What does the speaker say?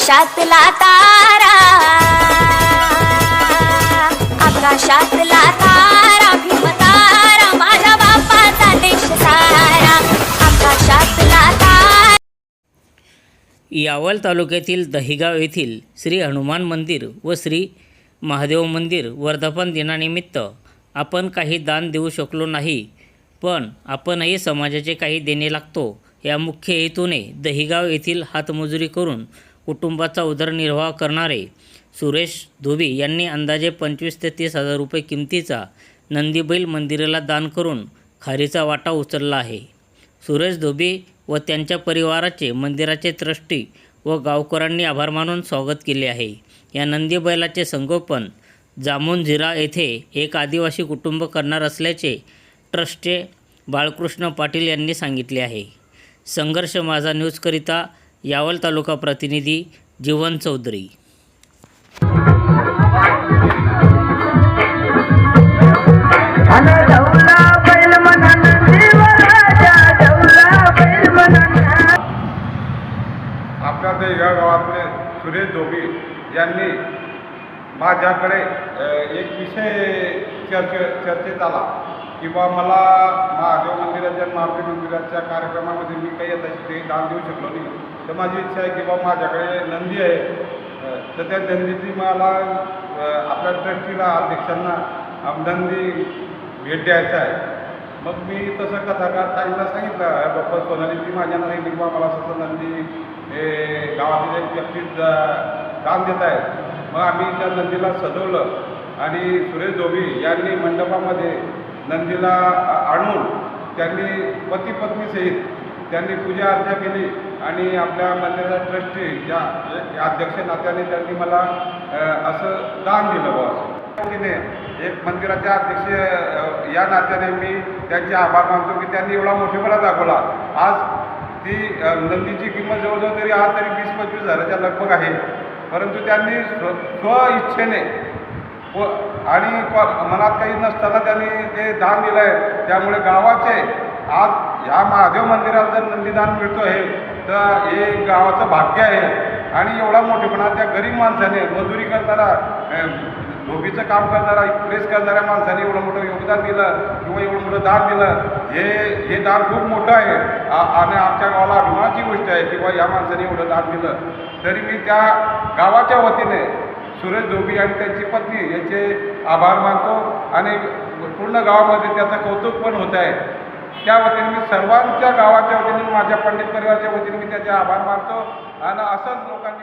आकाशातला तारा. आकाशातला तारा भीमतारा माझ्या बापाचा देश सारा. आकाशातला तारा. यावल तालुक्यातील दहिगाव येथील श्री हनुमान मंदिर व श्री महादेव मंदिर वर्धापन दिनानिमित्त आपण काही दान देऊ शकलो नाही पण आपणही समाजाचे काही देणे लागतो. या मुख्य हेतूने दहिगाव येथील हातमजुरी करून कुटुंबाचा उदरनिर्वाह करणारे सुरेश धोबी यांनी अंदाजे पंचवीस ते तीस हजार रुपये किमतीचा नंदीबैल मंदिराला दान करून खारीचा वाटा उचलला आहे. सुरेश धोबी व त्यांच्या परिवाराचे मंदिराचे ट्रस्टी व गावकऱ्यांनी आभार मानून स्वागत केले आहे. या नंदीबैलाचे संगोपन जामुनझिरा येथे एक आदिवासी कुटुंब करणार असल्याचे ट्रस्टे बाळकृष्ण पाटील यांनी सांगितले आहे. संघर्ष माझा न्यूजकरिता यावल तालुका प्रतिनिधी जीवन चौधरी. आपल्या ते या गावातले सुरेश धोबी यांनी माझ्याकडे एक विषय चर्चे चर्चेत आला की बा मला महादेव मंदिराच्या महादेव मंदिराच्या कार्यक्रमामध्ये मी काही आता ते दान देऊ शकलो नाही. तर माझी इच्छा आहे की बा माझ्याकडे नंदी आहे. तर त्या नंदीची मला आपल्या ट्रस्टीला अध्यक्षांना नंदी भेट द्यायचा आहे. मग मी तसं कथाकार ताईला सांगितलं बाप्पा सोनाली ती माझ्या नाही बाबा मला स्वतः नंदी हे गावातील एक व्यक्ती दान देत आहेत. मग आम्ही त्या नंदीला सजवलं आणि सुरेश धोबी यांनी मंडपामध्ये नंदीला आणून त्यांनी पती पत्नीसहित त्यांनी पूजा अर्चा केली आणि आपल्या मंदिराचा ट्रस्टी या या अध्यक्ष नात्याने त्यांनी मला असं दान दिलं बा असं एक मंदिराच्या अध्यक्ष या नात्याने मी त्यांचे आभार मानतो की त्यांनी एवढा मोठेपणा दाखवला. आज ती नंदीची किंमत जवळजवळ तरी आज तरी वीस पंचवीस हजाराच्या लगभग आहे. परंतु त्यांनी स्व स्व इच्छेने व आणि मनात काही नसताना त्यांनी ते दान दिलं आहे त्यामुळे गावाचे आज या महादेव मंदिरात जर नंदीदान मिळतो आहे तर हे गावाचं भाग्य आहे. आणि एवढा मोठेपणा त्या गरीब माणसाने मजुरी करणारा धोबीचं काम करणारा प्रेस करणाऱ्या माणसाने एवढं मोठं योगदान दिलं किंवा एवढं मोठं दान दिलं हे हे दान खूप मोठं आहे. आ- आणि आमच्या गावाला अभिमानाची गोष्ट आहे किंवा या माणसाने एवढं दान दिलं. तरी मी त्या गावाच्या वतीने सुरेश धोबी आणि त्यांची पत्नी याचे आभार मानतो. आणि पूर्ण गावामध्ये त्याचं कौतुक पण होत आहे. त्या वतीने मी सर्वांच्या गावाच्या वतीने माझ्या पंडित परिवाराच्या वतीने मी त्याचे आभार मानतो. आणि असंच लोकांनी